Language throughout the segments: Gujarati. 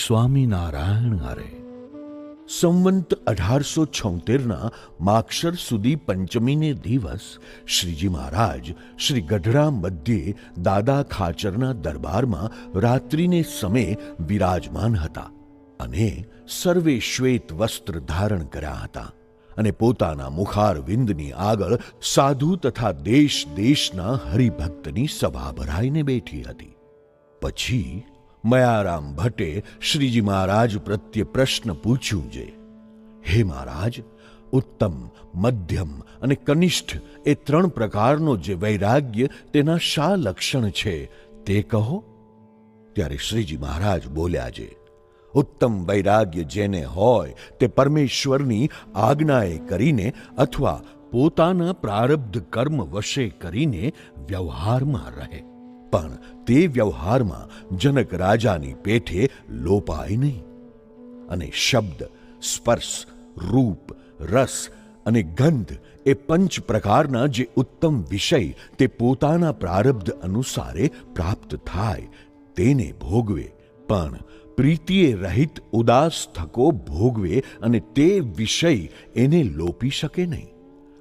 સ્વામિનારાયણ હરે સંવંત અઢારસો છોતેરના માક્ષર સુધી પંચમીને દિવસ શ્રીજી મહારાજ શ્રી ગઢડા મધ્યે દાદા ખાચરના દરબારમાં રાત્રિને સમયે વિરાજમાન હતા અને સર્વે શ્વેત વસ્ત્ર ધારણ કર્યા હતા અને પોતાના મુખારવિંદની આગળ સાધુ તથા દેશ દેશના હરિભક્તની સભા ભરાઈને બેઠી હતી. પછી મયારામ ભટ્ટે શ્રીજી મહારાજ પ્રત્યે પ્રશ્ન પૂછ્યું છે. હે મહારાજ, ઉત્તમ, મધ્યમ અને કનિષ્ઠ એ ત્રણ પ્રકારનો જે વૈરાગ્ય તેના શા લક્ષણ છે તે કહો. ત્યારે શ્રીજી મહારાજ બોલ્યા છે, ઉત્તમ વૈરાગ્ય જેને હોય તે પરમેશ્વરની આજ્ઞાએ કરીને અથવા પોતાના પ્રારબ્ધ કર્મ વશે કરીને વ્યવહારમાં રહે. પણ તે વ્યવહારમાં જનક રાજાની પેઠે લોપાય નહીં. અને શબ્દ, સ્પર્શ, રૂપ, રસ અને ગંધ એ પંચ પ્રકારના જે ઉત્તમ વિષય તે પોતાના પ્રારબ્ધ અનુસારે પ્રાપ્ત થાય, તેને ભોગવે. પણ પ્રીતિએ રહિત ઉદાસ થકો ભોગવે અને તે વિષય એને લોપી શકે નહીં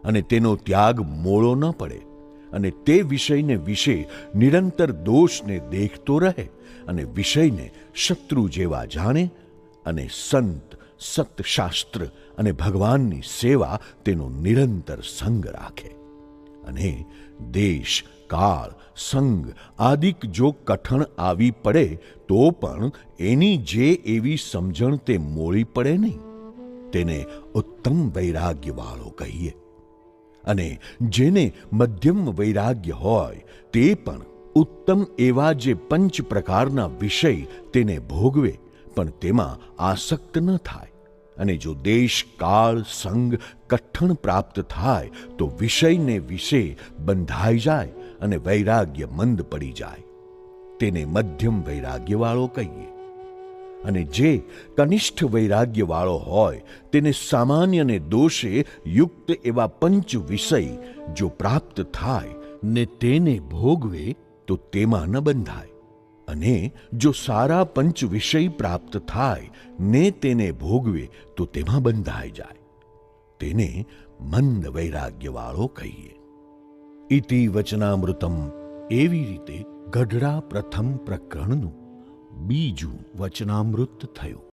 અને તેનો ત્યાગ મોળો ન પડે. અને તે વિષયને વિશે નિરંતર દોષને દેખતો રહે અને વિષયને શત્રુ જેવા જાણે અને સંત, સતશાસ્ત્ર અને ભગવાનની સેવા તેનો નિરંતર સંગ રાખે. અને દેશ, કાળ સંગ આદિક જો કઠણ આવી પડે, તો પણ એની જે એવી સમજણ તે મોળી પડે નહીં. તેને ઉત્તમ વૈરાગ્યવાળો કહીએ. અને જેને મધ્યમ વૈરાગ્ય હોય, તે પણ ઉત્તમ એવા જે પંચ પ્રકારના વિષય તેને ભોગવે, પણ તેમાં આસક્ત ન થાય. અને જો દેશ, કાળ સંગ કઠણ પ્રાપ્ત થાય, તો વિષયને વિશે બંધાઈ જાય અને વૈરાગ્ય મંદ પડી જાય. તેને મધ્યમ વૈરાગ્યવાળો કહીએ. અને જે કનિષ્ઠ વૈરાગ્યવાળો હોય, તેને સામાન્ય ને દોષે યુક્ત એવા પંચ વિષય જો પ્રાપ્ત થાય ને તેને ભોગવે, તો તેમાં ન બંધાય. અને જો સારા પંચ વિષય પ્રાપ્ત થાય ને તેને ભોગવે, તો તેમાં બંધાઈ જાય. તેને મંદ વૈરાગ્યવાળો કહીએ. ઇતિ વચનામૃતમ. એવી રીતે ગઢડા પ્રથમ પ્રકરણનું બીજું વચનામૃત થયું.